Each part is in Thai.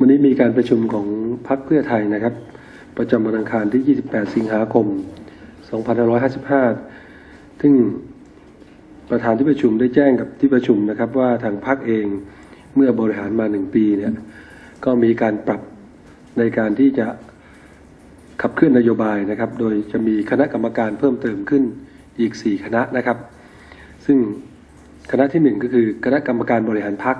วันนี้มีการประชุมของพรรคเพื่อไทยนะครับ ประจำวันอังคารที่ 28 สิงหาคม 2555 ซึ่งประธานที่ประชุมได้แจ้งกับที่ประชุมนะครับ ว่าทางพรรคเองเมื่อบริหารมาหนึ่งปีเนี่ยก็มีการปรับในการที่จะขับเคลื่อนนโยบายนะครับ โดยจะมีคณะกรรมการเพิ่มเติมขึ้นอีก 4 คณะนะครับ ซึ่งคณะที่หนึ่งก็คือคณะกรรมการบริหารพรรค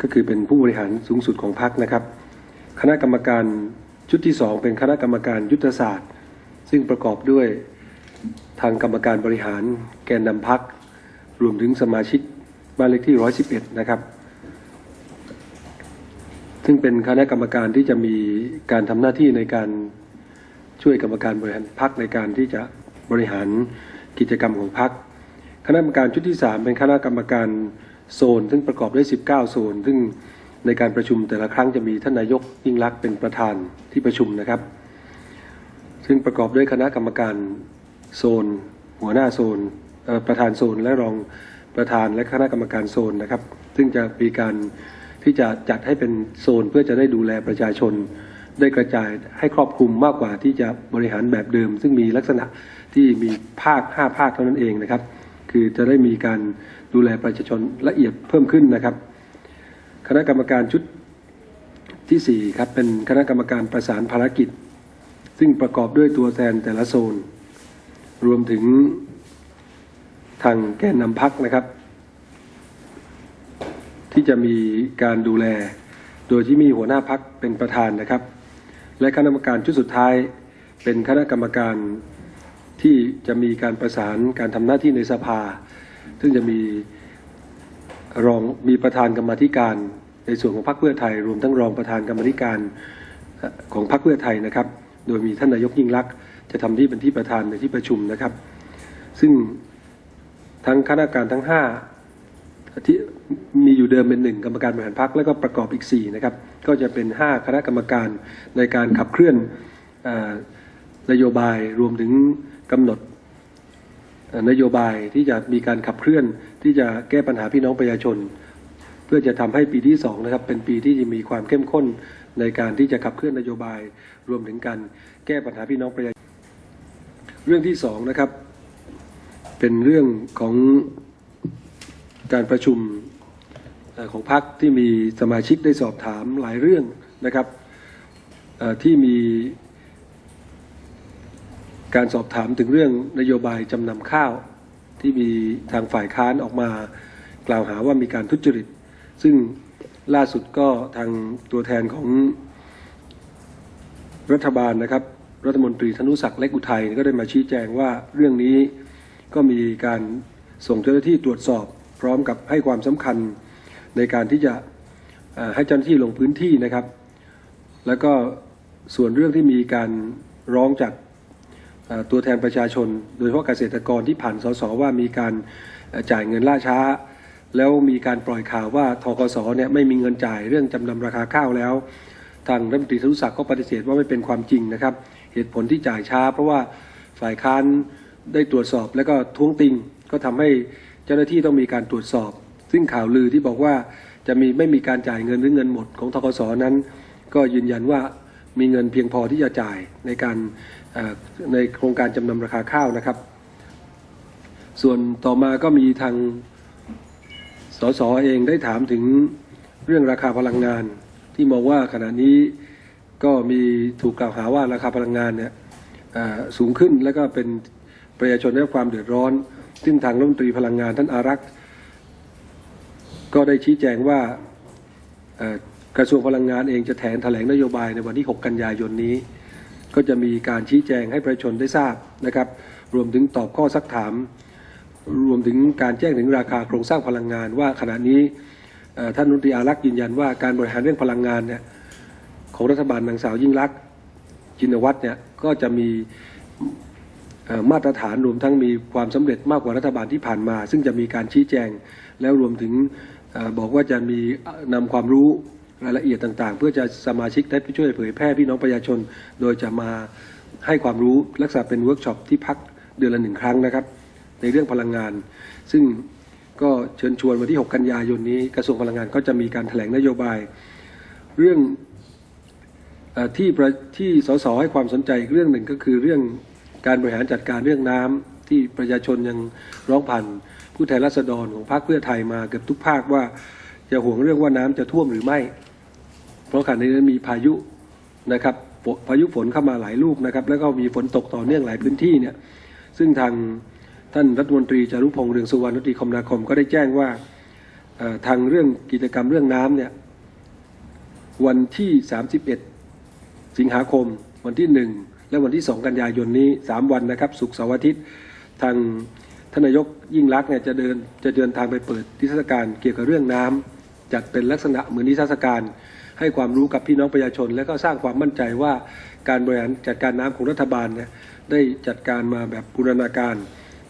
ก็คือเป็นผู้บริหารสูงสุดของพรรคนะครับ คณะกรรมการชุดที่สองเป็นคณะกรรมการยุทธศาสตร์ ซึ่งประกอบด้วยทางกรรมการบริหารแกนนำพรรครวมถึงสมาชิกบ้านเลขที่ 111 นะครับ ซึ่งเป็นคณะกรรมการที่จะมีการทำหน้าที่ในการช่วยกรรมการบริหารพรรคในการที่จะบริหารกิจกรรมของพรรคคณะกรรมการชุดที่ 3 เป็นคณะกรรมการ โซน ซึ่งประกอบด้วย 19 โซน ซึ่งในการประชุมแต่ละครั้งจะมีท่านนายกยิ่งรักษณ์เป็นประธานที่ประชุมนะครับ ซึ่งประกอบด้วยคณะกรรมการโซน หัวหน้าโซนประธานโซนและรองประธานและคณะกรรมการโซนนะครับ ซึ่งจะมีการที่จะจัดให้เป็นโซนเพื่อจะได้ดูแลประชาชน ได้กระจายให้ครอบคลุมมากกว่าที่จะบริหารแบบเดิม ซึ่งมีลักษณะที่มีภาค 5 ภาคเท่านั้นเองนะครับ คือจะได้มีการ ดูแลประชาชนละเอียดเพิ่มขึ้นนะครับ คณะกรรมการชุดที่ 4 ครับ เป็นคณะกรรมการประสานภารกิจ ซึ่งประกอบด้วยตัวแทนแต่ละโซน รวมถึงทางแกนนำพักนะครับ ที่จะมีการดูแล โดยที่มีหัวหน้าพักเป็นประธานนะครับ และคณะกรรมการชุดสุดท้าย เป็นคณะกรรมการที่จะมีการประสานการทำหน้าที่ในสภา ซึ่งจะมีรองมีประธานกรรมธิการ ในส่วนของพรรคเพื่อไทย รวมทั้งรองประธานกรรมธิการของพรรคเพื่อไทยนะครับ โดยมีท่านนายกยิ่งรักษณ์จะทำที่เป็นที่ประธานในที่ประชุมนะครับ ซึ่งทั้งคณะกรรมการทั้งห้าที่มีอยู่เดิมเป็นหนึ่งกรรมการบริหารพรรคแล้วก็ประกอบอีก4นะครับก็จะเป็น 5 คณะกรรมการในการขับเคลื่อนอนโยบายรวมถึงกำหนด นโยบายที่จะมีการขับเคลื่อนที่จะแก้ปัญหาพี่น้องประชาชน เพื่อจะทำให้ปีที่2นะครับเป็นปีที่จะมีความเข้มข้นในการที่จะขับเคลื่อนนโยบาย รวมถึงการแก้ปัญหาพี่น้องประชาชนเรื่องที่สองนะครับเป็นเรื่องของการประชุมของพรรคที่มีสมาชิกได้สอบถามหลายเรื่องนะครับที่มี การสอบถามถึงเรื่องนโยบายจำนำข้าว ที่มีทางฝ่ายค้านออกมากล่าวหาว่ามีการทุจริต ซึ่งล่าสุดก็ทางตัวแทนของรัฐบาลนะครับ รัฐมนตรีธนุศักดิ์เล็กอุทัยก็ได้มาชี้แจงว่าเรื่องนี้ก็มีการส่งเจ้าหน้าที่ตรวจสอบ พร้อมกับให้ความสำคัญในการที่จะให้เจ้าหน้าที่ลงพื้นที่นะครับ แล้วก็ส่วนเรื่องที่มีการร้องจาก ตัวแทนประชาชน โดยเฉพาะเกษตรกรที่ผ่านสสว่ามีการจ่ายเงินล่าช้า แล้วมีการปล่อยข่าวว่าทกสเนี่ยไม่มีเงินจ่ายเรื่องจำนำราคาข้าวแล้ว ทางรัฐมนตรีธนุศักดิ์ก็ปฏิเสธว่าไม่เป็นความจริงนะครับ เหตุผลที่จ่ายช้า เพราะว่าฝ่ายค้านได้ตรวจสอบแล้วก็ท้วงติงก็ทำให้เจ้าหน้าที่ต้องมีการตรวจสอบ ซึ่งข่าวลือที่บอกว่าจะมีไม่มีการจ่ายเงินหรือเงินหมดของทกสนั้น ก็ยืนยันว่า มีเงินเพียงพอที่จะจ่ายในการในโครงการจำนำราคาข้าวนะครับ ส่วนต่อมาก็มีทางสสเองได้ถามถึงเรื่องราคาพลังงาน ที่มองว่าขณะนี้ก็มีถูกกล่าวหาว่าราคาพลังงานเนี่ยสูงขึ้นแล้วก็เป็นประชาชนได้รับความเดือดร้อน ซึ่งทางรัฐมนตรีพลังงานท่านอารักษ์ ก็ได้ชี้แจงว่า กระทรวงพลังงานเองจะแถลงแถลงนโยบายในวันที่ 6 กันยายนนี้ ก็จะมีการชี้แจงให้ประชาชนได้ทราบนะครับ รวมถึงตอบข้อซักถาม รวมถึงการแจ้งถึงราคาโครงสร้างพลังงาน ว่าขณะนี้ท่านนุตรีอารักษ์ยืนยันว่าการบริหารเรื่องพลังงานเนี่ยของรัฐบาลนางสาวยิ่งลักจินวัตรเนี่ยก็จะมีมาตรฐานรวมทั้งมีความสำเร็จมากกว่ารัฐบาลที่ผ่านมา ซึ่งจะมีการชี้แจงแล้วรวมถึงอบอกว่าจะมีนำความรู้ รายละเอียดต่างๆ เพื่อจะสมาชิกได้ช่วยเผยแพร่พี่น้องประชาชน โดยจะมาให้ความรู้ลักษณะเป็นเวิร์กช็อปที่พักเดือนละหนึ่งครั้งนะครับ ในเรื่องพลังงาน ซึ่งก็เชิญชวนวันที่ 6 กันยายนนี้กระทรวงพลังงานก็จะมีการแถลงนโยบาย เรื่องอที่ที่สสให้ความสนใจอีกเรื่องหนึ่งก็คือเรื่องการบริหารจัดการเรื่องน้ำที่ประชาชนยังร้องผ่านผู้แทนราษฎรของพรรคเพื่อไทยมาเกือบทุกภาคว่าจะห่วงเรื่องว่าน้ำจะท่วมหรือไม่ เพราะขณะนี้มีพายุนะครับพายุฝนเข้ามาหลายลูกนะครับ แล้วก็มีฝนตกต่อเนื่องหลายพื้นที่เนี่ย ซึ่งทางท่านรัฐมนตรีจารุพงษ์เรืองสุวรรณรัฐมนตรีคมนาคมก็ได้แจ้งว่าทางเรื่องกิจกรรมเรื่องน้ำเนี่ยวันที่ 31 สิงหาคม วันที่ 1 และวันที่ 2 กันยายนนี้ 3 วันนะครับศุกร์เสาร์อาทิตย์ ทางทนายกยิ่งรักษณ์เนี่ยจะเดินจะเดินทางไปเปิดนิทรรศการเกี่ยวกับเรื่องน้ำจัดเป็นลักษณะเหมือนนิทรรศการ ให้ความรู้กับพี่น้องประชาชน และก็สร้างความมั่นใจว่าการบริหารจัดการน้ำของรัฐบาลเนี่ยได้จัดการมาแบบบูรณาการ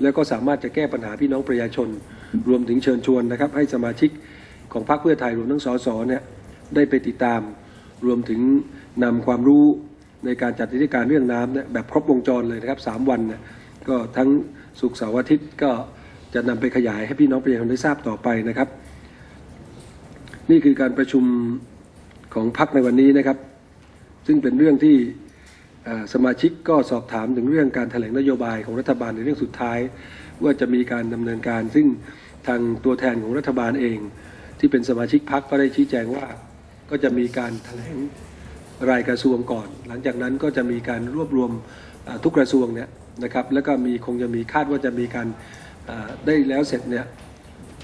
แล้วก็สามารถจะแก้ปัญหาพี่น้องประชาชน รวมถึงเชิญชวนนะครับ ให้สมาชิกของพรรคเพื่อไทยรวมทั้งสสเนี่ยได้ไปติดตาม รวมถึงนำความรู้ในการจัดนิทรรศการเรื่องน้ำเนี่ยแบบครบวงจรเลยนะครับสามวันเนี่ยก็ทั้งศุกร์เสาร์อาทิตย์ก็จะนำไปขยายให้พี่น้องประชาชนได้ทราบต่อไปนะครับ นี่คือการประชุม ของพรรคในวันนี้นะครับ ซึ่งเป็นเรื่องที่สมาชิกก็สอบถามถึงเรื่องการแถลงนโยบายของรัฐบาลในเรื่องสุดท้าย ว่าจะมีการดำเนินการ ซึ่งทางตัวแทนของรัฐบาลเอง ที่เป็นสมาชิกพรรคก็ได้ชี้แจงว่า ก็จะมีการแถลงรายกระทรวงก่อน หลังจากนั้นก็จะมีการรวบรวมทุกกระทรวงเนี่ยนะครับแล้วก็มีคงจะมีคาดว่าจะมีการได้แล้วเสร็จเนี่ย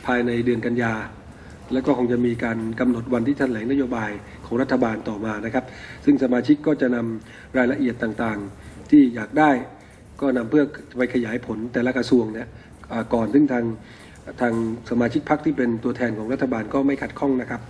ภายในเดือนกันยา แล้วก็คงจะมีการกำหนดวันที่แถลงนโยบายของรัฐบาลต่อมานะครับ ซึ่งสมาชิกก็จะนำรายละเอียดต่างๆ ที่อยากได้ก็นำเพื่อไปขยายผลแต่ละกระทรวงเนี่ยก่อนซึ่งทางทางสมาชิกพรรคที่เป็นตัวแทนของรัฐบาลก็ไม่ขัดข้องนะครับ